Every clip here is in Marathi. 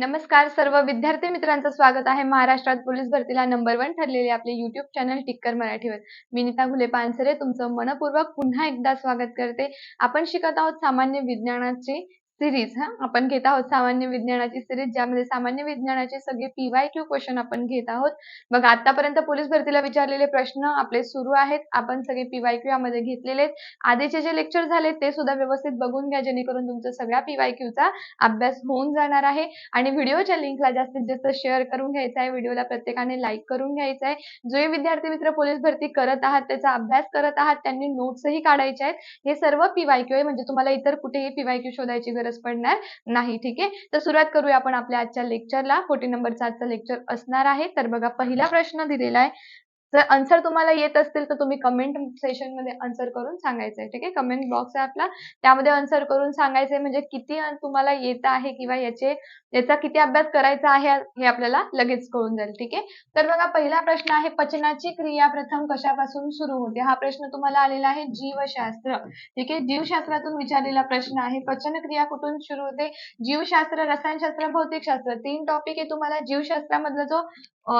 नमस्कार सर्व विद्यार्थी मित्रांचं स्वागत आहे महाराष्ट्रात पोलीस भरतीला नंबर वन ठरलेले आपले युट्यूब चॅनल टिक्कर मराठीवर. मी नीता घुले पानसरे तुमचं मनपूर्वक पुन्हा एकदा स्वागत करते. आपण शिकत आहोत सामान्य विज्ञानाची सिरीज हा? आपण घेत आहोत सामान्य विज्ञानाची सिरीज ज्यामध्ये सामान्य विज्ञानाचे सगळे पीवाय क्यू क्वेश्चन आपण घेत आहोत. बघा आतापर्यंत पोलीस भरतीला विचारलेले प्रश्न आपले सुरू आहेत. आपण सगळे पीवाय क्यू यामध्ये घेतलेले आहेत. आधीचे जे लेक्चर झाले ते सुद्धा व्यवस्थित बघून घ्या जेणेकरून तुमचा सगळ्या पीवाय क्यूचा अभ्यास होऊन जाणार आहे. आणि व्हिडिओच्या लिंकला जास्तीत जास्त शेअर करून घ्यायचा आहे. व्हिडिओला प्रत्येकाने लाईक करून घ्यायचा आहे. जे विद्यार्थी मित्र पोलीस भरती करत आहात त्याचा अभ्यास करत आहात त्यांनी नोट्सही काढायचे आहेत. हे सर्व पीवाय क्यू आहे. म्हणजे तुम्हाला इतर कुठेही पीवाय क्यू शोधायची गरज पडणार नाही ठीक आहे? तर सुरुवात करूया आपण आपल्या आजच्या लेक्चरला फोर्टी नंबरचा आजचा लेक्चर असणार आहे. तर बघा पहिला प्रश्न दिलेला आहे. जर आन्सर तुम्हाला येत असतील तर तुम्ही कमेंट सेशनमध्ये आन्सर करून सांगायचंय ठीक आहे? कमेंट बॉक्स आहे आपला. त्यामध्ये आन्सर करून सांगायचंय म्हणजे किती तुम्हाला येत आहे किंवा याचे याचा किती अभ्यास करायचा आहे हे आपल्याला लगेच कळून जाईल ठीक आहे? तर बघा पहिला प्रश्न आहे पचनाची क्रिया प्रथम कशापासून सुरू होते? हा प्रश्न तुम्हाला आलेला आहे जीवशास्त्र ठीक आहे? जीवशास्त्रातून विचारलेला प्रश्न आहे पचन क्रिया कुठून सुरू होते? जीवशास्त्र रसायनशास्त्र भौतिकशास्त्र तीन टॉपिक आहे तुम्हाला. जीवशास्त्रामधला जो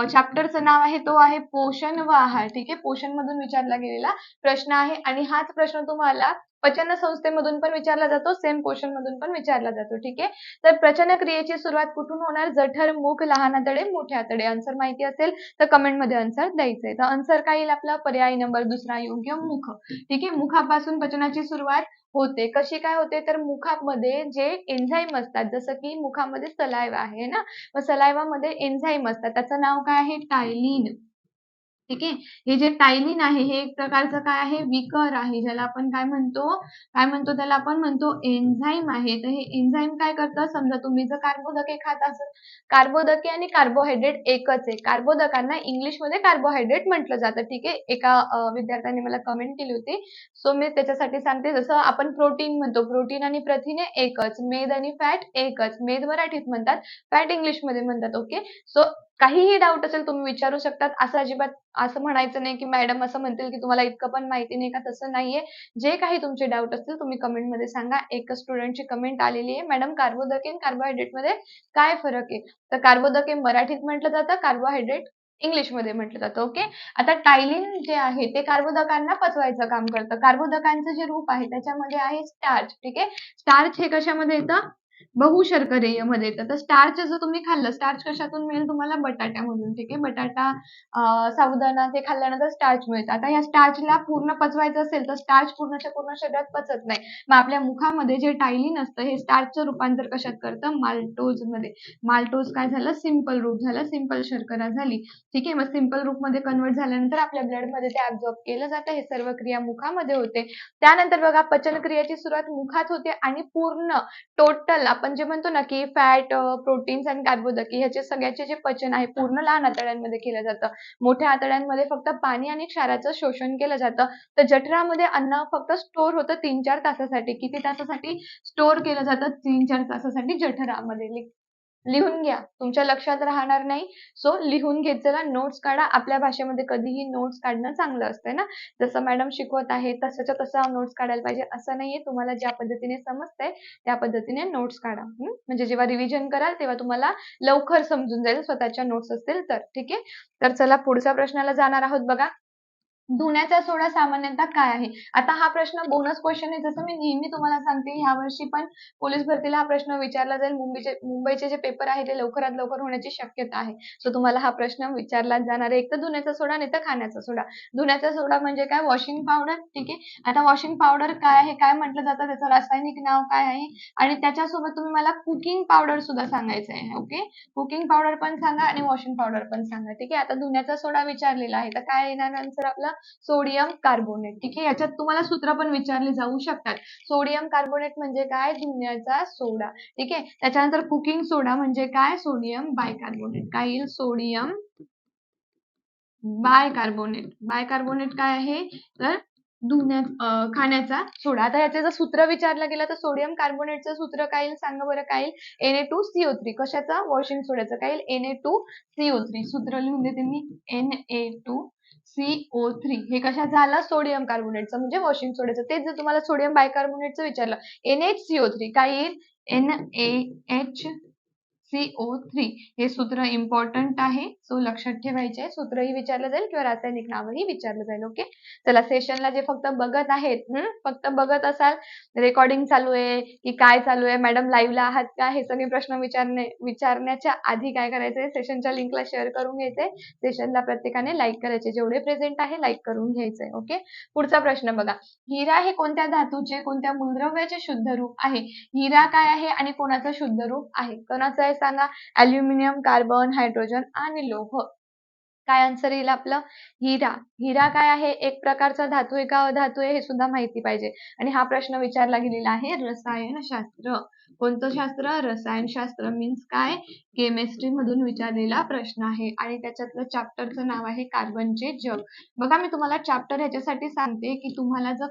चॅप्टरचं नाव आहे तो आहे पोषण व आहार ठीक आहे? पोषण मधून विचारला गेलेला प्रश्न आहे आणि हाच प्रश्न तुम्हाला पचन संस्थेमधून पण विचारला जातो सेम पोषण मधून पण विचारला जातो ठीक आहे? तर प्रचन क्रियेची सुरुवात कुठून होणार? जठर मुख लहान आतडे मोठे आतडे? आन्सर माहिती असेल तर कमेंटमध्ये आन्सर द्यायचंय. तर आन्सर काय येईल आपला? पर्याय नंबर दुसरा योग्य मुख ठीक आहे? मुखापासून पचनाची सुरुवात होते. कशी काय होते? तर मुखामध्ये जे एन्झाईम असतात जसं की मुखामध्ये सलायवा आहे ना? मग सलायवामध्ये एन्झाईम असतात. त्याचं नाव काय आहे? टायलिन ठीक आहे? हे जे टायलिन आहे हे एक प्रकारचं काय आहे? विकर आहे ज्याला आपण काय म्हणतो? काय म्हणतो त्याला आपण? म्हणतो एन्झाईम आहे. तर हे एन्झाईम काय करतं? समजा तुम्ही जर कार्बोदके खात असाल कार्बोदके आणि कार्बोहायड्रेट एकच आहे. कार्बोदकांना इंग्लिशमध्ये कार्बोहायड्रेट म्हटलं जातं. ठीक आहे? एका विद्यार्थ्याने मला कमेंट केली होती. सो मी त्याच्यासाठी सांगते. जसं आपण प्रोटीन म्हणतो. प्रोटीन आणि प्रथिने एकच. मेद आणि फॅट एकच. मेद मराठीत म्हणतात. फॅट इंग्लिशमध्ये म्हणतात. ओके सो काहीही डाऊट असेल तुम्ही विचारू शकतात. असं अजिबात असं म्हणायचं नाही की मॅडम असं म्हणतील की तुम्हाला इतकं पण माहिती नाही का तसं नाहीये. जे काही तुमचे डाऊट असतील तुम्ही कमेंटमध्ये सांगा. एक स्टुडंटची कमेंट आलेली आहे. मॅडम कार्बोदके आणि कार्बोहायड्रेटमध्ये काय फरक आहे? तर कार्बोदके मराठीत म्हटलं जातं कार्बोहायड्रेट इंग्लिशमध्ये म्हटलं जातं ओके आता टायलिन जे आहे ते कार्बोदकांना पचवायचं काम करतं. कार्बोदकांचं जे रूप आहे त्याच्यामध्ये आहे स्टार्च ठीक आहे? स्टार्च हे कशामध्ये येतं? बहुशर्करेमध्ये येतं तर स्टार्च जर तुम्ही खाल्लं स्टार्च कशातून मिळेल तुम्हाला? बटाट्यामधून ठीक आहे? बटाटा साबुदाणा ते खाल्ल्यानंतर स्टार्च मिळतं. आता या स्टार्चला पूर्ण पचवायचं असेल तर स्टार्च पूर्णच्या पूर्ण शरीरात पचत नाही. मग आपल्या मुखामध्ये जे टायलिन असतं हे स्टार्चचं रूपांतर कशात करतं? माल्टोजमध्ये माल्टोज काय झालं? सिंपल रूप झालं. सिंपल शर्करा झाली. ठीक आहे? मग सिंपल रूपमध्ये कन्वर्ट झाल्यानंतर आपल्या ब्लडमध्ये ते ऍब्झॉर्ब केलं जातं. हे सर्व क्रिया मुखामध्ये होते. त्यानंतर बघा पचनक्रियेची सुरुवात मुखात होते आणि पूर्ण टोटल आपण जे म्हणतो ना की फॅट प्रोटीन्स आणि कार्बोदके ह्याचे सगळ्याचे जे पचन आहे पूर्ण लहान आतड्यांमध्ये केलं जातं. मोठ्या आतड्यांमध्ये फक्त पाणी आणि क्षाराचं शोषण केलं जातं. तर जठरामध्ये अन्न फक्त स्टोर होतं तीन चार तासासाठी. किती तासासाठी? स्टोर केलं जातं तीन चार तासासाठी जठरामध्ये. लिहून घ्या. तुमच्या लक्षात राहणार नाही. सो लिहून घेत चला नोट्स काढा. आपल्या भाषेमध्ये कधीही नोट्स काढणं चांगलं असतं ना? जसं मॅडम शिकवत आहे तसंच्या तसं नोट्स काढायला पाहिजे. असं नाहीये. तुम्हाला ज्या पद्धतीने समजतंय त्या पद्धतीने नोट्स काढा. म्हणजे जेव्हा रिव्हिजन कराल तेव्हा तुम्हाला लवकर समजून जाईल. स्वतःच्या नोट्स असतील तर. ठीक आहे? तर चला पुढच्या प्रश्नाला जाणार आहोत बघा. धुण्याचा सोडा सामान्यतः काय आहे? आता हा प्रश्न बोनस क्वेश्चन आहे. जसं मी नेहमी तुम्हाला सांगते ह्या वर्षी पण पोलीस भरतीला हा प्रश्न विचारला जाईल. मुंबईचे मुंबईचे जे पेपर आहे ते लवकरात लवकर होण्याची शक्यता आहे. सो तुम्हाला हा प्रश्न विचारला जाणार आहे. एक तर धुण्याचा सोडा नाही तर खाण्याचा सोडा. धुण्याचा सोडा म्हणजे काय? वॉशिंग पावडर ठीक आहे? आता वॉशिंग पावडर काय आहे? काय म्हटलं जातं? त्याचं रासायनिक नाव काय आहे? आणि त्याच्यासोबत तुम्ही मला कुकिंग पावडर सुद्धा सांगायचं आहे ओके कुकिंग पावडर पण सांगा आणि वॉशिंग पावडर पण सांगा ठीक आहे? आता धुण्याचा सोडा विचारलेला आहे. तर काय येणार आन्सर आपला? Sodium carbonate. ठीक आहे? याच्यात तुम्हाला सूत्र पण विचारले जाऊ शकतात. सोडियम कार्बोनेट म्हणजे काय? धुण्याचा सोडा. ठीक आहे? त्याच्यानंतर कुकिंग सोडा म्हणजे काय? Sodium bicarbonate. काय येईल सोडियम बायकार्बोनेट. बायकार्बोनेट काय आहे? तर धुण्या खाण्याचा सोडा. आता याचे जर सूत्र विचारलं गेलं तर सोडियम कार्बोनेटचं सूत्र काय येईल? सांगा बरं काय येईल? N A two CO three कशाचा? वॉशिंग सोड्याचं. काय येईल? N A two CO three सूत्र लिहून देते मी. N A two CO three हे कशाचं आलं सोडियम कार्बोनेटचं म्हणजे वॉशिंग सोड्याचं तेच जर तुम्हाला सोडियम बायकार्बोनेटचं विचारलं एन एच सीओ थ्री काय येईल? N A H CO three oh हे सूत्र इम्पॉर्टंट आहे. सो लक्षात ठेवायचे सूत्रही विचारलं जाईल किंवा रासायनिक नावही विचारलं जाईल. ओके चला सेशनला जे फक्त बघत आहेत फक्त बघत असाल रेकॉर्डिंग चालू आहे की काय चालू आहे? मॅडम लाईव्हला आहात का? हे सगळे प्रश्न विचारणे विचारण्याच्या आधी काय करायचंय? सेशनच्या लिंकला शेअर करून घ्यायचंय. सेशनला प्रत्येकाने लाईक करायचे. जेवढे प्रेझेंट आहे लाईक करून घ्यायचंय. ओके पुढचा प्रश्न बघा. हिरा हे कोणत्या धातूचे कोणत्या मूलद्रव्याचे शुद्ध रूप आहे? हिरा काय आहे आणि कोणाचं शुद्ध रूप आहे? कोणाचं आहे? सांगा? अल्युमिनियम कार्बन हायड्रोजन आणि लोह. काय आन्सर येईल आपलं? हिरा. हिरा काय आहे? एक प्रकारचा धातू आहे का अधातू आहे हे सुद्धा माहिती पाहिजे. आणि हा प्रश्न विचारला गेलेला आहे रसायनशास्त्र कोणतं शास्त्र? रसायनशास्त्र मीन्स काय? केमिस्ट्री मधून विचारलेला प्रश्न आहे. आणि त्याच्यातलं चॅप्टरचं नाव आहे कार्बनचे जग. बघा मी तुम्हाला चॅप्टर ह्याच्यासाठी सांगते की तुम्हाला जर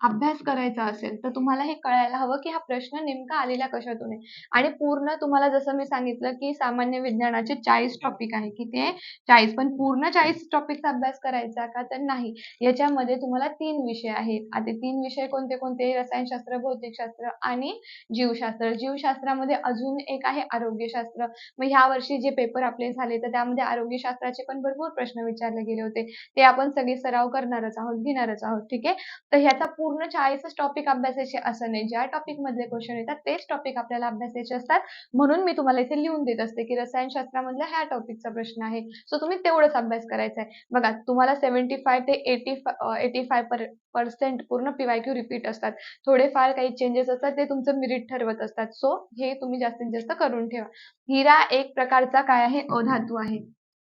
अभ्यास करायचा असेल तर तुम्हाला हे कळायला हवं की हा प्रश्न नेमका आलेला कशातून आहे. आणि पूर्ण तुम्हाला जसं मी सांगितलं की सामान्य विज्ञानाचे चाळीस टॉपिक आहे किती आहे चाळीस पण पूर्ण चाळीस टॉपिकचा अभ्यास करायचा का तर नाही. याच्यामध्ये तुम्हाला तीन विषय आहेत. आता तीन विषय कोणते कोणते? रसायनशास्त्र भौतिकशास्त्र आणि जीवशास्त्र. जीवशास्त्रामध्ये अजून एक आहे आरोग्यशास्त्र. मग ह्या वर्षी जे पेपर आपले झाले तर त्यामध्ये आरोग्यशास्त्राचे पण भरपूर प्रश्न विचारले गेले होते. ते आपण सगळे सराव करणारच आहोत घेणारच आहोत ठीक आहे? तर ह्याचा पूर्ण चाळीसच टॉपिक अभ्यासायचे असं नाही. ज्या टॉपिक मधले क्वेश्चन येतात तेच टॉपिक आपल्याला अभ्यासायचे असतात. म्हणून मी तुम्हाला इथे लिहून देत असते की रसायनशास्त्रामधल्या ह्या टॉपिकचा प्रश्न आहे. सो तुम्ही तेवढंच अभ्यास करायचा आहे. बघा तुम्हाला सेव्हन्टी फाय ते एटी एटी फाय पर्सेंट पूर्ण पीवायक्यू रिपीट असतात. थोडेफार काही चेंजेस असतात ते तुमचं मिरिट ठरवत असतात. सो हे तुम्ही जास्तीत जास्त करून ठेवा. हिरा एक प्रकारचा काय आहे? अधातू आहे.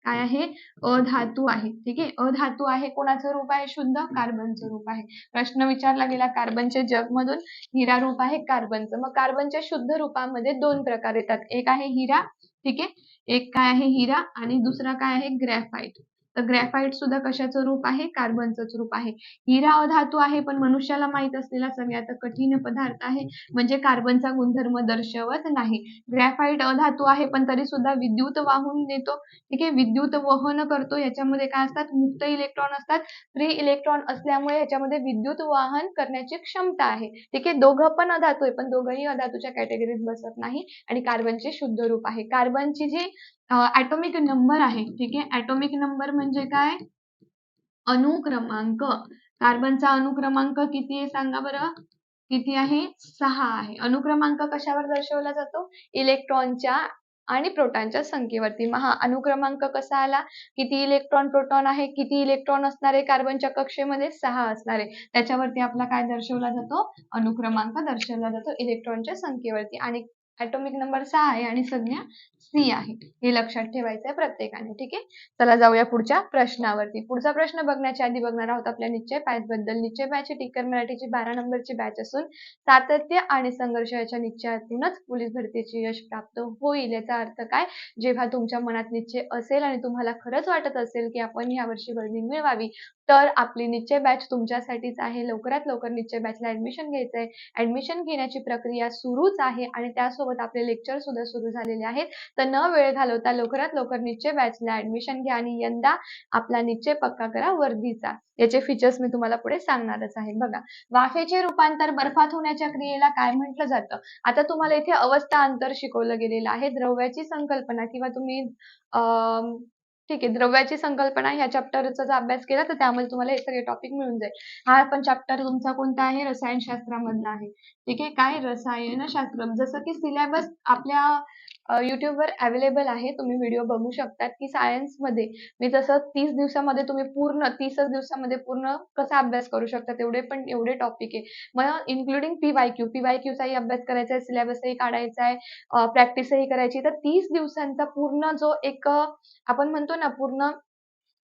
काय आहे? अधातू आहे. ठीक आहे? अधातू आहे कोणाचं रूप आहे? शुद्ध कार्बनचं रूप आहे. प्रश्न विचारला गेला कार्बनचे जग मधून हिरा रूप आहे कार्बनचं. मग कार्बनच्या शुद्ध रूपामध्ये दोन प्रकार येतात. एक आहे हिरा. ठीक आहे? एक काय आहे हिरा आणि दुसरा काय आहे ग्रॅफाइट. तर ग्रॅफाइट सुद्धा कशाचं रूप आहे? कार्बनचंच रूप आहे. हिरा अधातू आहे पण मनुष्याला माहीत असलेला सगळ्यात कठीण पदार्थ आहे म्हणजे कार्बनचा गुणधर्म दर्शवत नाही. ग्रॅफाइट अधातू आहे पण तरी सुद्धा विद्युत वाहून नेतो. ठीक आहे? विद्युत वहन करतो याच्यामध्ये काय असतात? मुक्त इलेक्ट्रॉन असतात. फ्री इलेक्ट्रॉन असल्यामुळे याच्यामध्ये विद्युत वाहन करण्याची क्षमता आहे. ठीक आहे? दोघं पण अधातू आहे पण दोघंही अधातूच्या कॅटेगरीत बसत नाही आणि कार्बनचे शुद्ध रूप आहे. कार्बनची जी ऍटोमिक नंबर आहे. ठीक आहे? ऍटोमिक नंबर म्हणजे काय? अणुक्रमांक कार्बनचा अणुक्रमांक किती आहे सांगा बरं? किती आहे? सहा आहे. अणुक्रमांक कशावर दर्शवला जातो? इलेक्ट्रॉनच्या आणि प्रोटॉनच्या संख्येवरती. मग हा अणुक्रमांक कसा आला? किती इलेक्ट्रॉन प्रोटॉन आहे? किती इलेक्ट्रॉन असणार? आहे कार्बनच्या कक्षेमध्ये सहा असणार. आहे त्याच्यावरती आपला काय दर्शवला जातो? अणुक्रमांक दर्शवला जातो इलेक्ट्रॉनच्या संख्येवरती. आणि ऍटोमिक नंबर सहा आहे आणि संज्ञा सी आहे. हे लक्षात ठेवायचं आहे प्रत्येकाने ठीक आहे? चला जाऊया पुढच्या प्रश्नावरती. पुढचा प्रश्न बघण्याच्या आधी बघणार आहोत आपल्या निश्चय बॅच बद्दल. निश्चय बॅच टिकर मराठीची बारा नंबरची बॅच असून सातत्य आणि संघर्ष याच्या निश्चयातूनच पोलीस भरतीचे यश प्राप्त होईल. याचा अर्थ काय? जेव्हा तुमच्या मनात निश्चय असेल आणि तुम्हाला खरंच वाटत असेल की आपण यावर्षी वर्दी मिळवावी तर आपली निश्चय बॅच तुमच्यासाठीच आहे. लवकरात लवकर निश्चय बॅचला ऍडमिशन घ्यायचं आहे ऍडमिशन घेण्याची प्रक्रिया सुरूच आहे आणि त्यासोबत आपले लेक्चर सुद्धा सुरू झालेले आहेत. तर न वेळ घालवता लवकरात लवकर निश्चय बॅचला ऍडमिशन घ्या आणि यंदा आपला निश्चय पक्का करा वर्दीचा याचे फीचर्स मी तुम्हाला पुढे सांगणारच आहे. बघा वाफेचे रूपांतर बर्फात होण्याच्या क्रियेला काय म्हटलं जातं? आता तुम्हाला इथे अवस्था अंतर शिकवलं गेलेलं आहे. द्रव्याची संकल्पना किंवा तुम्ही ठीक आहे. द्रव्याची संकल्पना ह्या चॅप्टरचा जर अभ्यास केला तर त्यामध्ये तुम्हाला हे सगळे टॉपिक मिळून जाईल. हा पण चॅप्टर तुमचा कोणता आहे? रसायनशास्त्रामधला आहे. ठीक आहे. काय रसायनशास्त्र? जसं की सिलेबस आपल्या युट्यूबवर अवेलेबल आहे. तुम्ही व्हिडिओ बघू शकतात की सायन्समध्ये मी तसं तीस दिवसामध्ये तुम्ही पूर्ण तीसच दिवसामध्ये पूर्ण कसा अभ्यास करू शकता तेवढे पण एवढे टॉपिक आहे. मग including P Y Q P Y क्यूचाही अभ्यास करायचा आहे सिलेबसही काढायचा आहे प्रॅक्टिसही करायची. तर तीस दिवसांचा पूर्ण जो एक आपण म्हणतो ना पूर्ण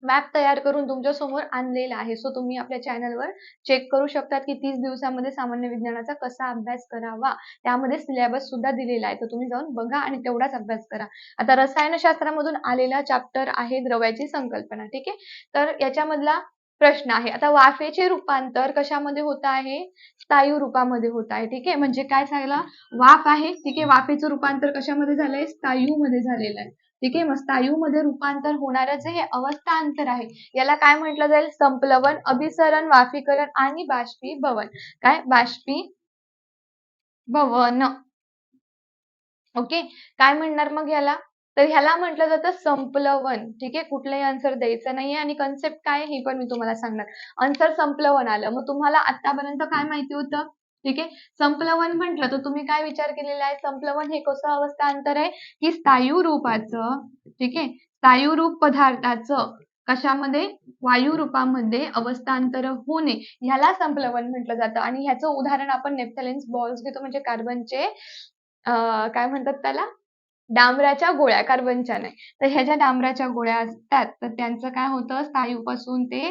मॅप तयार करून तुमच्यासमोर आणलेला आहे. सो तुम्ही आपल्या चॅनलवर चेक करू शकतात की तीस दिवसामध्ये सामान्य विज्ञानाचा कसा अभ्यास करावा. त्यामध्ये सिलेबस सुद्धा दिलेला आहे. तर तुम्ही जाऊन बघा आणि तेवढाच अभ्यास करा. आता रसायनशास्त्रामधून आलेला चॅप्टर आहे द्रव्याची संकल्पना. ठीक आहे? तर याच्यामधला प्रश्न आहे. आता वाफेचे रूपांतर कशामध्ये होत आहे? स्थायू रूपामध्ये होत आहे. ठीक आहे? म्हणजे काय झालं? वाफ आहे. ठीक आहे? वाफेचं रूपांतर कशामध्ये झालंय? स्थायू मध्ये झालेलं आहे. ठीक आहे? स्थायू मध्ये रूपांतर होणारं जे हे अवस्था अंतर आहे. याला काय म्हटलं जाईल? संप्लवन अभिसरण वाफीकरण आणि बाष्पीभवन. काय? बाष्पीभवन. ओके? काय म्हणणार मग ह्याला तर ह्याला म्हटलं जातं संपलवन. ठीक आहे? कुठलाही आन्सर द्यायचं नाहीये. आणि कन्सेप्ट काय हे पण मी तुम्हाला सांगणार. आन्सर संपलवन आलं. मग तुम्हाला आतापर्यंत काय माहिती होतं? ठीक आहे? संप्लवन म्हटलं तर तुम्ही काय विचार केलेला आहे? संप्लवन हे कसं अवस्थांतर आहे? की स्थायू रूपाचं ठीक आहे? स्थायू रूप पदार्थाचं कशामध्ये? वायू रूपामध्ये अवस्थांतर होणे. ह्याला संप्लवन म्हटलं जातं. आणि ह्याचं उदाहरण आपण नेप्थलेन्स बॉल्स घेतो म्हणजे कार्बनचे काय म्हणतात त्याला? डांबराच्या गोळ्या कार्बनच्या नाही. तर ह्या ज्या डांबराच्या गोळ्या असतात तर त्यांचं काय होतं? स्थायूपासून ते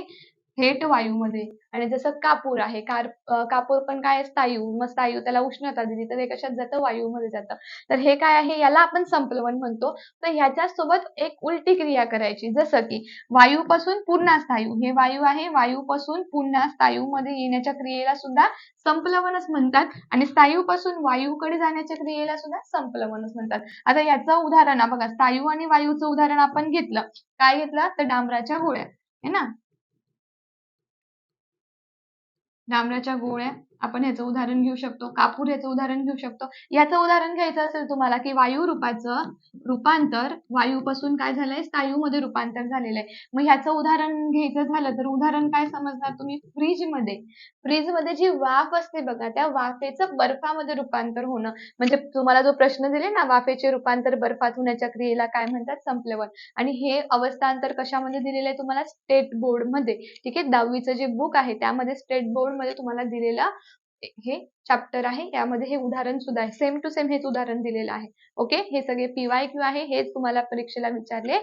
थेट वायूमध्ये. आणि जसं कापूर आहे कार कापूर पण काय स्थायू मग स्थायू त्याला उष्णता दिली तर हे कशात जातं वायूमध्ये जातं. तर हे काय आहे? याला आपण संप्लवन म्हणतो. तर ह्याच्या सोबत एक उलटी क्रिया करायची. जसं की वायूपासून पुन्हा स्थायू हे वायू आहे वायूपासून पुन्हा स्थायूमध्ये येण्याच्या क्रियेला सुद्धा संप्लवनच म्हणतात. आणि स्थायूपासून वायूकडे जाण्याच्या क्रियेला सुद्धा संप्लवनच म्हणतात. आता याचं उदाहरण बघा स्थायू आणि वायूचं उदाहरण आपण घेतलं. काय घेतलं? तर डांबराच्या गोळ्या. है ना? डांबराच्या गोळ्या आपण याचं उदाहरण घेऊ शकतो कापूर याचं उदाहरण घेऊ शकतो. याचं उदाहरण घ्यायचं असेल तुम्हाला की वायू रूपाचं रूपांतर वायूपासून काय झालंय? स्थायूमध्ये रूपांतर झालेलं आहे. मग ह्याचं उदाहरण घ्यायचं झालं तर उदाहरण काय समजणार तुम्ही? फ्रीजमध्ये फ्रीजमध्ये जी वाफ असते बघा त्या वाफेचं बर्फामध्ये रूपांतर होणं. म्हणजे तुम्हाला जो प्रश्न दिले ना वाफेचे रूपांतर बर्फात होण्याच्या क्रियेला काय म्हणतात? संपलेवर. आणि हे अवस्थांतर कशामध्ये दिलेलं आहे तुम्हाला? स्टेट बोर्डमध्ये. ठीक आहे? दहावीचं जे बुक आहे त्यामध्ये स्टेट बोर्डमध्ये तुम्हाला दिलेलं हे चॅप्टर आहे. यामध्ये हे उदाहरण सुद्धा आहे. सेम टू सेम हेच उदाहरण दिलेलं आहे. ओके हे सगळे पीवाय क्यू आहे. हेच तुम्हाला परीक्षेला विचारले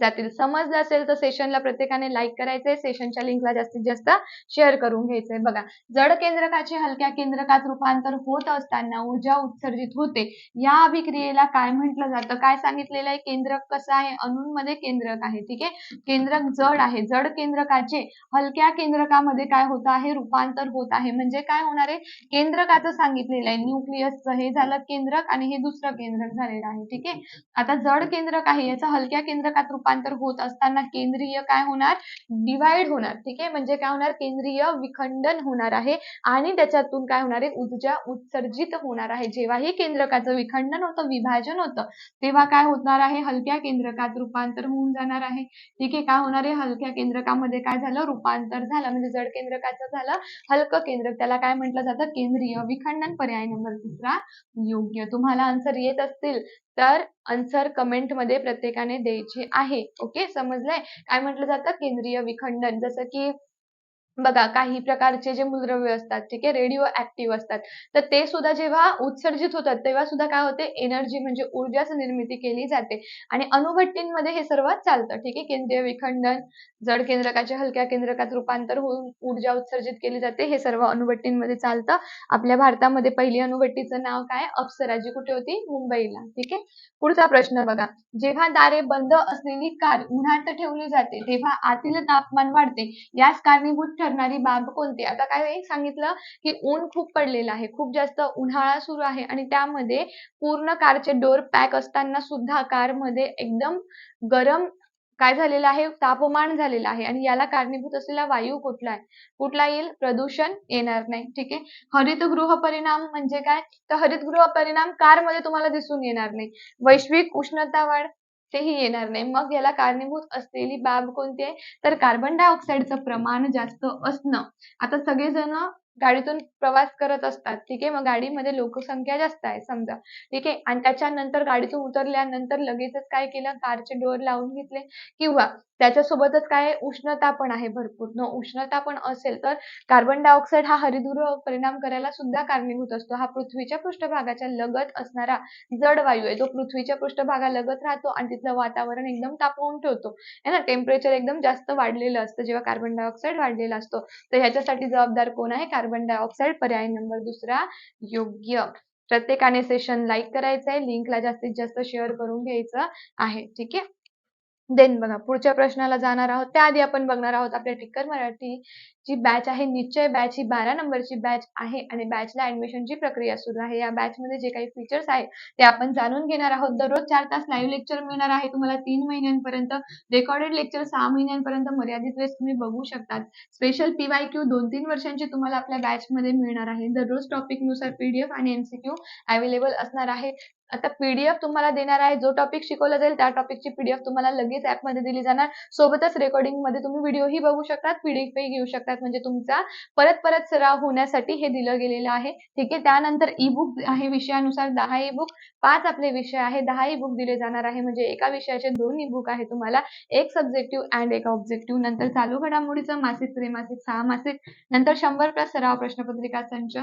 जातील. समजलं असेल तर सेशनला प्रत्येकाने लाईक करायचंय. सेशनच्या लिंकला जास्तीत जास्त शेअर करून घ्यायचंय. बघा जड केंद्रकाचे हलक्या केंद्रकात रूपांतर होत असताना ऊर्जा उत्सर्जित होते. या अभिक्रियेला काय म्हटलं जातं? काय सांगितलेलं आहे? केंद्रक कसं आहे? अणूंमध्ये केंद्रक आहे. ठीक आहे? केंद्रक जड आहे. जड केंद्रकाचे हलक्या केंद्रकामध्ये काय होत आहे? रूपांतर होत आहे. म्हणजे काय होणार आहे? केंद्रकाचं सांगितलेलं आहे. न्यूक्लियसचं हे झालं केंद्रक आणि हे दुसरं केंद्रक झालेलं आहे. ठीक आहे? आता जड केंद्रक आहे. याचं हलक्या केंद्रकात रूपांतर होत असताना केंद्रीय काय होणार? डिवाइड होणार. ठीक आहे? म्हणजे काय होणार? केंद्रीय विखंडन होणार आहे. आणि त्याच्यातून काय होणार आहे? ऊर्जा उत्सर्जित होणार आहे. जेव्हाही केंद्रकाचं विखंडन होतं विभाजन होतं तेव्हा काय होणार आहे? हलक्या केंद्रकात रूपांतर होऊन जाणार आहे. ठीक आहे? काय होणार आहे? हलक्या केंद्रकामध्ये काय झालं? रूपांतर झालं. म्हणजे जड केंद्रकाचं झालं. हलकं केंद्रक. त्याला काय म्हटलं जातं? केंद्रीय विखंडन पर्याय नंबर तिसरा योग्य. तुम्हाला आन्सर येत असतील तर आन्सर कमेंटमध्ये प्रत्येकाने द्यायचे आहे. ओके समजलंय? काय म्हटलं जातं? केंद्रीय विखंडन. जसं की बघा काही प्रकारचे जे मूलद्रव्य असतात ठीक आहे रेडिओ ऍक्टिव्ह असतात तर ते सुद्धा जेव्हा उत्सर्जित होतात तेव्हा सुद्धा काय होते? एनर्जी म्हणजे ऊर्जाच निर्मिती केली जाते. आणि अणुभट्टींमध्ये हे सर्व चालतं ठीक आहे केंद्रीय विखंडन जड केंद्रकाचे हलक्या केंद्रकात रूपांतर होऊन ऊर्जा उत्सर्जित केली जाते हे सर्व अणुभट्टींमध्ये चालतं. आपल्या भारतामध्ये पहिली अणुभट्टीचं नाव काय? अप्सरा जी कुठे होती? मुंबईला ठीक आहे. पुढचा प्रश्न बघा जेव्हा दारे बंद असलेली कार उन्हात ठेवली जाते तेव्हा आतील तापमान वाढते. याच कारणीभूत ठरणारी बाब कोणती? आता काय सांगितलं की ऊन खूप पडलेलं आहे खूप जास्त उन्हाळा सुरू आहे आणि त्यामध्ये पूर्ण कारचे डोर पॅक असताना सुद्धा कारमध्ये एकदम गरम काय झालेलं आहे? तापमान झालेलं आहे आणि याला कारणीभूत असलेला वायू कुठला आहे? कुठला येईल? प्रदूषण येणार नाही. ठीक आहे? हरितगृह परिणाम म्हणजे काय? तर हरितगृह परिणाम कारमध्ये तुम्हाला दिसून येणार नाही. वैश्विक उष्णता वाढ तेही येणार नाही. मग याला कारणीभूत असलेली बाब कोणती आहे? तर कार्बन डायऑक्साईडचं प्रमाण जास्त असणं. आता सगळेजण गाडीतून प्रवास करत असतात. ठीक आहे? मग गाडीमध्ये लोकसंख्या जास्त आहे समजा. ठीक आहे? आणि त्याच्यानंतर गाडीतून उतरल्यानंतर लगेचच काय केलं? कारचे डोर लावून घेतले. किंवा त्याच्यासोबतच काय उष्णता पण आहे भरपूर. न उष्णता पण असेल तर कार्बन डायऑक्साईड हा हरितगृह परिणाम करायला सुद्धा कारणीभूत असतो. हा पृथ्वीच्या पृष्ठभागाच्या लगत असणारा जड वायू आहे. जो पृथ्वीच्या पृष्ठभागालगत राहतो आणि तिथलं वातावरण एकदम तापवून ठेवतो. है ना? टेम्परेचर एकदम जास्त वाढलेलं असतं. जेव्हा कार्बन डायऑक्साईड वाढलेला असतो तर ह्याच्यासाठी जबाबदार कोण आहे? कार्बन डायऑक्साईड पर्याय नंबर दुसरा योग्य. प्रत्येकाने सेशन लाईक करायचं आहे लिंकला जास्तीत जास्त शेअर करून घ्यायचं आहे. ठीक आहे? देन बघा पुढच्या प्रश्नाला जाणार आहोत. त्याआधी आपण बघणार आहोत आपल्या टिक्कर मराठी जी बॅच आहे निश्चय बॅच ही बारा नंबरची बॅच आहे आणि बॅचला ऍडमिशनची प्रक्रिया सुरू आहे. या बॅच मध्ये जे काही फीचर्स आहेत ते आपण जाणून घेणार आहोत. दररोज चार तास लाईव्ह लेक्चर मिळणार आहे. तुम्हाला तीन महिन्यांपर्यंत रेकॉर्डेड लेक्चर सहा महिन्यांपर्यंत मर्यादित वेळेस तुम्ही बघू शकतात. स्पेशल पीवाय क्यू दोन तीन वर्षांची तुम्हाला आपल्या बॅच मध्ये मिळणार आहे. दररोज टॉपिकनुसार पीडीएफ आणि एमसीक्यू अवेलेबल असणार आहे. आता पीडीएफ तुम्हाला देणार आहे. जो टॉपिक शिकवला जाईल त्या टॉपिकची पीडीएफ तुम्हाला लगेच ऍपमध्ये दिली जाणार. सोबतच रेकॉर्डिंगमध्ये तुम्ही व्हिडिओही बघू शकतात. पीडीएफही घेऊ शकतात. म्हणजे तुमचा परत परत सराव होण्यासाठी हे दिलं गेलेलं आहे. ठीक आहे? त्यानंतर ई बुक आहे विषयानुसार दहा ई बुक पाच आपले विषय आहे. दहा ई बुक दिले जाणार आहे. म्हणजे एका विषयाचे दोन ई बुक आहे तुम्हाला. एक सब्जेक्टिव्ह अँड एक ऑब्जेक्टिव्ह नंतर चालू घडामोडीचं मासिक त्रिमासिक सहा मासिक. नंतर शंभर प्लस सराव प्रश्नपत्रिका संच.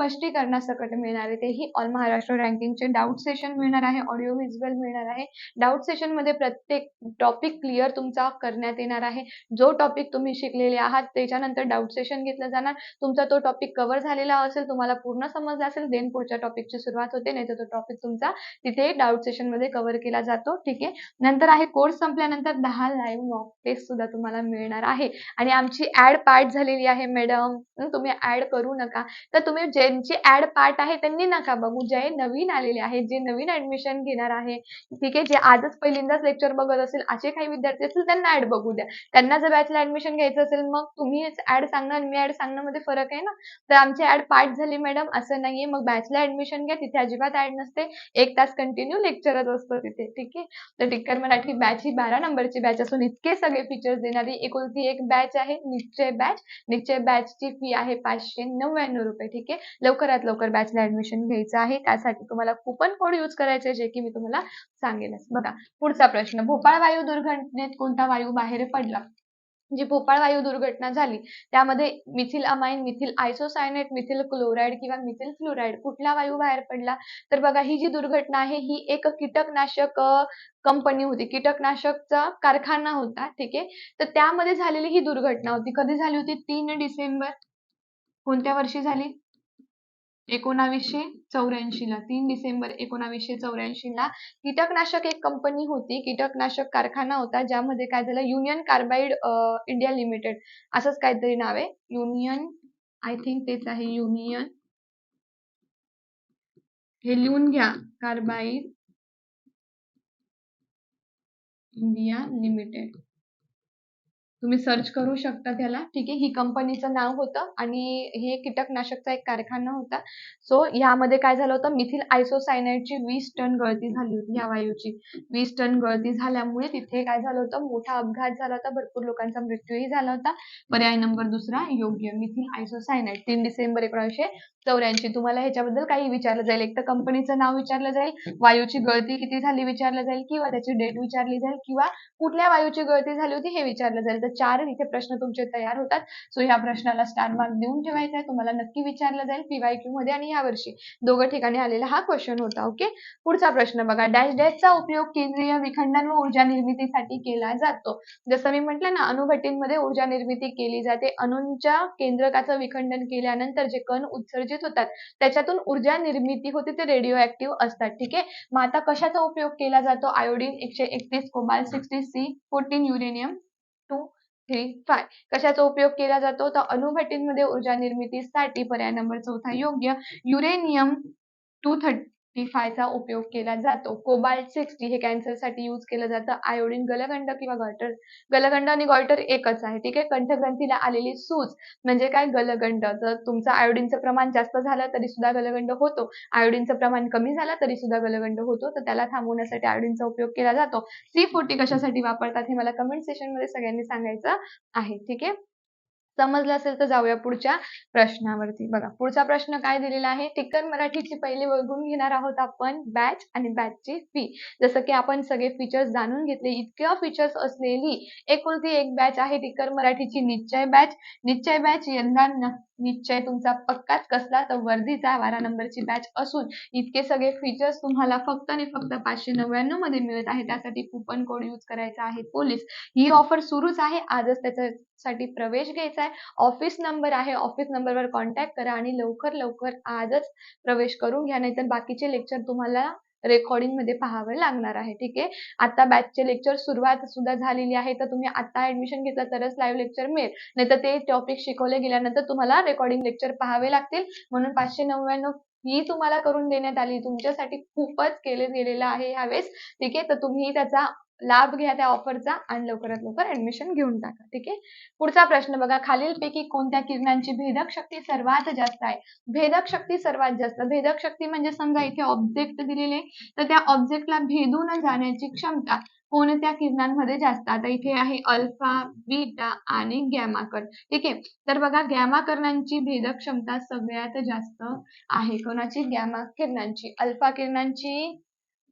स्पष्टीकरणासकट मिळणार आहे. तेही ऑल महाराष्ट्र रँकिंगचे डाऊट सेशन मिळणार आहे. ऑडिओ व्हिज्युअल मिळणार आहे. डाऊट सेशनमध्ये प्रत्येक टॉपिक क्लिअर तुमचा करण्यात येणार आहे. जो टॉपिक तुम्ही शिकलेले आहात त्याच्यानंतर डाऊट सेशन घेतलं जाणार. तुमचा तो टॉपिक कव्हर झालेला असेल तुम्हाला पूर्ण समजला असेल देन पुढच्या टॉपिकची सुरुवात होते. नाही तर तो टॉपिक तुमचा तिथे डाऊट सेशनमध्ये कव्हर केला जातो. ठीक आहे? नंतर आहे कोर्स संपल्यानंतर दहा लाईव्ह मॉक टेस्ट सुद्धा तुम्हाला मिळणार आहे. आणि आमची ऍड पार्ट झालेली आहे मॅडम तुम्ही ऍड करू नका. तर तुम्ही जे ज्यांचे ऍड पार्ट आहे त्यांनी नका बघू. जे नवीन आलेले आहेत जे नवीन ऍडमिशन घेणार आहे ठीक आहे? जे आजच पहिल्यांदाच लेक्चर बघत असेल असे काही विद्यार्थी असतील त्यांना ऍड बघू द्या. त्यांना जर बॅचला ऍडमिशन घ्यायचं असेल मग तुम्ही ऍड सांगणं आणि मी ऍड सांगणं मध्ये फरक आहे ना? तर आमची ऍड पार्ट झाली मॅडम असं नाहीये. मग बॅचला ऍडमिशन घ्या. तिथे अजिबात ऍड नसते. एक तास कंटिन्यू लेक्चरच असतं तिथे ठीक आहे? तर टिक्कर मराठी बॅच ही बारा नंबरची बॅच असून इतके सगळे फीचर्स देणारी एकोणती एक बॅच आहे. निश्चय बॅच निश्चय बॅचची फी आहे पाचशे नव्याण्णव रुपये ठीक आहे? लवकरात लवकर बॅचला ऍडमिशन घ्यायचं आहे. त्यासाठी तुम्हाला कुपन कोड यूज करायचे जे की मी तुम्हाला सांगेलच बघा पुढचा प्रश्न. भोपाळ वायू दुर्घटनेत कोणता वायू बाहेर पडला? जी भोपाळ वायू दुर्घटना झाली त्यामध्ये methyl amine methyl isocyanate methyl chloride किंवा मिथिल फ्लोराईड कुठला वायू बाहेर पडला? तर बघा ही जी दुर्घटना आहे ही एक कीटकनाशक कंपनी होती. कीटकनाशकचा कारखाना होता ठीक आहे? तर त्यामध्ये झालेली ही दुर्घटना होती. कधी झाली होती? तीन डिसेंबर. कोणत्या वर्षी झाली? एकोणावीसशे चौऱ्याऐंशीला तीन डिसेंबर एकोणावीसशे चौऱ्याऐंशीला कीटकनाशक एक कंपनी होती. कीटकनाशक कारखाना होता ज्यामध्ये काय झालं? युनियन कार्बाइड इंडिया लिमिटेड असंच काहीतरी नाव आहे. युनियन आय थिंक तेच आहे. युनियन हे लिहून घ्या. कार्बाइड इंडिया लिमिटेड तुम्ही सर्च करू शकता त्याला. ठीक आहे ही कंपनीचं नाव होतं आणि हे कीटकनाशकचा एक कारखाना होता. सो यामध्ये काय झालं होतं मिथिल आयसोसायनाईडची वीस टन गळती झाली होती या वायूची. वीस टन गळती झाल्यामुळे तिथे काय झालं होतं मोठा अपघात झाला होता भरपूर लोकांचा मृत्यूही झाला होता. पर्याय नंबर दुसरा योग्य मिथिल आयसोसायनाईड तीन डिसेंबर एकोणीसशे चौऱ्याऐंशी. तुम्हाला ह्याच्याबद्दल काही विचारलं जाईल. एक तर कंपनीचं नाव विचारलं जाईल. वायूची गळती किती झाली विचारलं जाईल किंवा त्याची डेट विचारली जाईल किंवा कुठल्या वायूची गळती झाली होती हे विचारलं जाईल. तर चार इथे प्रश्न तुमचे तयार होतात. सो ह्या प्रश्नाला स्टार मार्क देऊन ठेवायचा आहे. तुम्हाला नक्की विचारलं जाईल पीवायक्यू मध्ये आणि या वर्षी दोघं ठिकाणी आलेला हा क्वेश्चन होता. ओके पुढचा प्रश्न बघा. डॅश डॅशचा उपयोग केंद्रीय विखंडन व ऊर्जा निर्मितीसाठी केला जातो. जसं मी म्हटलं ना अणुभट्टींमध्ये ऊर्जा निर्मिती केली जाते. अणूंच्या केंद्रकाचं विखंडन केल्यानंतर जे कण उत्सर्जित होतात. त्याच्यातून ऊर्जा निर्मिती होते ते रेडिओ ऍक्टिव्ह असतात. ठीक आहे? मग आता कशाचा उपयोग केला जातो? आयोडीन एकशे एकतीस cobalt sixty C fourteen uranium two three five कशाचा उपयोग केला जातो? तर अणुभट्टींमध्ये ऊर्जा निर्मितीसाठी पर्याय नंबर चौथा योग्य. युरेनियम टू थर्टी चा उपयोग केला जातो. कोबाल्ट सिक्स्टी हे कॅन्सरसाठी यूज केलं जातं. आयोडीन गलगंड किंवा गॉयटर गलगंड आणि गॉयटर एकच आहे ठीक आहे? कंठग्रंथीला आलेली सूज म्हणजे काय? गलगंड जर तुमचं आयोडीनचं प्रमाण जास्त झालं तरी सुद्धा गलगंड होतो आयोडीनचं प्रमाण कमी झालं तरी सुद्धा गलगंड होतो. तर त्याला थांबवण्यासाठी आयोडीनचा उपयोग केला जातो. सी फोर्टी कशासाठी वापरतात हे मला कमेंट सेशनमध्ये सगळ्यांनी सांगायचं आहे ठीक आहे? समजलं असेल तर जाऊया पुढच्या प्रश्नावरती. बघा पुढचा प्रश्न काय दिलेला आहे? टिक्कर मराठीची पहिली बघून घेणार आहोत आपण बॅच आणि बॅचची फी जसं की आपण सगळे फीचर्स जाणून घेतले इतक्या फीचर्स असलेली एकुलती एक बॅच आहे टिक्कर मराठीची निश्चय बॅच निश्चय बॅच यंदा निश्चय तुमचा पक्काच कसला तर वर्धीचा बारा नंबरची बॅच असून इतके सगळे फीचर्स तुम्हाला फक्त आणि फक्त पाचशे नव्याण्णवमध्ये मिळत आहे. त्यासाठी कुपन कोड यूज करायचा आहे पोलीस. ही ऑफर सुरूच आहे. आजच त्याचं साठी प्रवेश घ्यायचा आहे. ऑफिस नंबर आहे. ऑफिस नंबरवर कॉन्टॅक्ट करा आणि लवकर लवकर आजच प्रवेश करून घ्या. नाहीतर बाकीचे लेक्चर तुम्हाला रेकॉर्डिंगमध्ये पाहावे लागणार आहे. ठीक आहे? आता बॅचचे लेक्चर सुरुवात सुद्धा झालेली आहे. तर तुम्ही आता ऍडमिशन घेतलं तरच लाईव्ह लेक्चर मिळेल. नाहीतर ते टॉपिक शिकवले गेल्यानंतर तुम्हाला रेकॉर्डिंग लेक्चर पाहावे लागतील. म्हणून पाचशे नव्याण्णव ही तुम्हाला करून देण्यात आली. तुमच्यासाठी खूपच केले गेलेलं आहे ह्यावेळेस. ठीक आहे? तर तुम्ही त्याचा लाभ घ्या त्या ऑफरचा आणि लवकरात लवकर ऍडमिशन घेऊन टाका ठीक आहे? पुढचा प्रश्न बघा खालीलपैकी कोणत्या किरणांची भेदक शक्ती सर्वात जास्त आहे? भेदक शक्ती सर्वात जास्त भेदक शक्ती म्हणजे समजा इथे ऑब्जेक्ट दिलेले तर त्या ऑब्जेक्टला भेदून जाण्याची क्षमता कोणत्या किरणांमध्ये जास्त आता इथे आहे अल्फा बीटा आणि गॅमा कण ठीक आहे? तर बघा गॅमा किरणांची भेदक क्षमता सगळ्यात जास्त आहे. कोणाची? गॅमा किरणांची. अल्फा किरणांची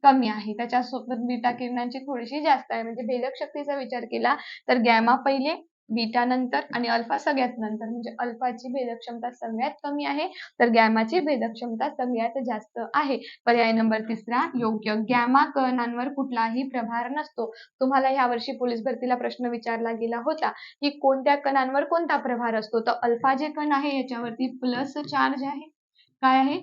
कमी आहे. त्याच्यासोबत बीटा किरणांची थोडीशी जास्त आहे. म्हणजे भेदक शक्तीचा विचार केला तर गॅमा पहिले बीटा नंतर आणि अल्फा सगळ्यात नंतर. म्हणजे अल्फाची भेदक क्षमता सगळ्यात कमी आहे तर गॅमाची भेदक क्षमता सगळ्यात जास्त आहे. पर्याय नंबर तिसरा योग्य गॅमा कणांवर कुठलाही प्रभार नसतो. तुम्हाला या वर्षी पोलीस भरतीला प्रश्न विचारला गेला होता की कोणत्या कणांवर कोणता प्रभार असतो? तर अल्फा जे कण आहे याच्यावरती प्लस चार्ज आहे. काय आहे?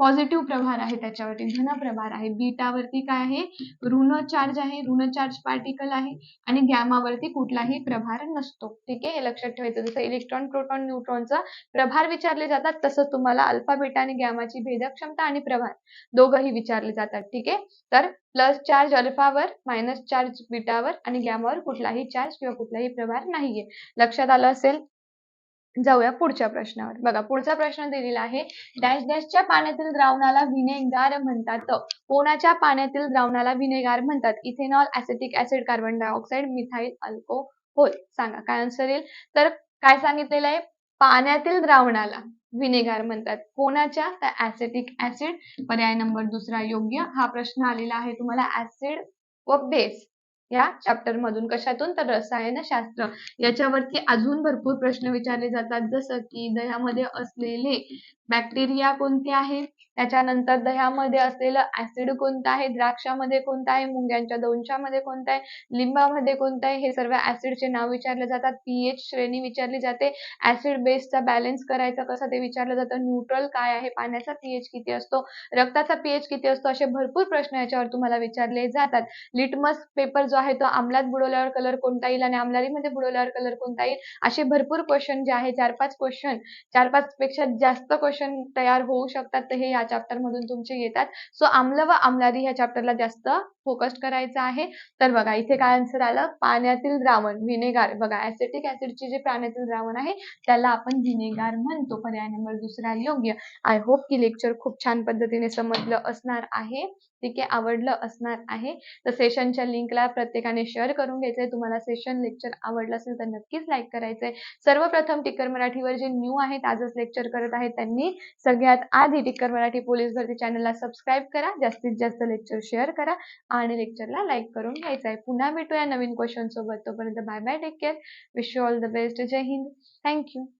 पॉझिटिव्ह प्रभार आहे त्याच्यावरती धन प्रभार आहे. बीटावरती काय आहे? ऋण चार्ज आहे. ऋण चार्ज पार्टिकल आहे. आणि गॅमावरती कुठलाही प्रभार नसतो. ठीक आहे? हे लक्षात ठेवायचं. जसं इलेक्ट्रॉन प्रोटॉन न्यूट्रॉनचा प्रभार विचारले जातात तसंच तुम्हाला अल्फा बीटा आणि गॅमाची भेदक क्षमता आणि प्रभार दोघंही विचारले जातात. ठीक आहे? तर प्लस चार्ज अल्फावर मायनस चार्ज बीटावर आणि गॅमावर कुठलाही चार्ज किंवा कुठलाही प्रभार नाहीये. लक्षात आलं असेल? जाऊया पुढच्या प्रश्नावर. बघा पुढचा प्रश्न दिलेला आहे डॅश डॅशच्या पाण्यातील द्रावणाला विनेगार म्हणतात. कोणाच्या पाण्यातील द्रावणाला विनेगार म्हणतात? Ethanol acetic acid carbon dioxide methyl alcohol सांगा काय आन्सर येईल? तर काय सांगितलेलं आहे? पाण्यातील द्रावणाला विनेगार म्हणतात. कोणाच्या? तर ऍसिटिक ऍसिड पर्याय नंबर दुसरा योग्य. हा प्रश्न आलेला आहे तुम्हाला. ऍसिड व बेस या चॅप्टर मधून कशातून तर रसायनशास्त्र याच्यावरती अजून भरपूर प्रश्न विचारले जातात. जसं की दह्यामध्ये असलेले बॅक्टेरिया कोणते आहेत? त्याच्यानंतर दह्यामध्ये असलेलं ऍसिड कोणतं आहे? द्राक्षामध्ये कोणतं आहे? मुंग्यांच्या दोनशामध्ये कोणतं आहे? लिंबामध्ये कोणतं आहे? हे सर्व ऍसिडचे नाव विचारले जातात. पीएच श्रेणी विचारली जाते. ऍसिड बेसचा बॅलन्स करायचा कसं ते विचारलं जातं. न्यूट्रल काय आहे? पाण्याचा पीएच किती असतो? रक्ताचा पीएच किती असतो? असे भरपूर प्रश्न याच्यावर तुम्हाला विचारले जातात. लिटमस पेपर जो आहे तो आमलात बुडवल्यावर कलर कोणता येईल आणि आमलारीमध्ये बुडवल्यावर कलर कोणता येईल? असे भरपूर क्वेश्चन जे आहे चार पाच क्वेश्चन चार पाच पेक्षा जास्त क्वेश्चन तयार होऊ शकतात. तर हे ह्या चॅप्टर मधून तुमचे येतात. सो आम्ल व आमलारी ह्या चॅप्टरला जास्त फोकस करायचं आहे. तर बघा इथे काय आन्सर आलं? पाण्यातील द्रावण विनेगार बघा ऍसिटिक ऍसिडचे जे पाण्यातील द्रावण आहे त्याला आपण विनेगार म्हणतो. पर्याय नंबर दुसरा योग्य. आय होप की लेक्चर खूप छान पद्धतीने समजलं असणार आहे. ठीक आहे आवडलं असणार आहे. तर सेशनच्या लिंकला प्रत्येकाने शेअर करून घ्यायचंय. तुम्हाला सेशन लेक्चर आवडलं असेल तर नक्कीच लाईक करायचंय. सर्वप्रथम टिक्कर मराठीवर जे न्यू आहेत आजच लेक्चर करत आहेत त्यांनी सगळ्यात आधी टिक्कर मराठी पोलीस भरती चॅनलला सबस्क्राईब करा. जास्तीत जास्त लेक्चर शेअर करा. आणि लेक्चरला लाईक करून घ्यायचं आहे. पुन्हा भेटूया नवीन क्वेश्चन सोबत. तोपर्यंत bye bye take care wish you all the best Jai Hind. Thank you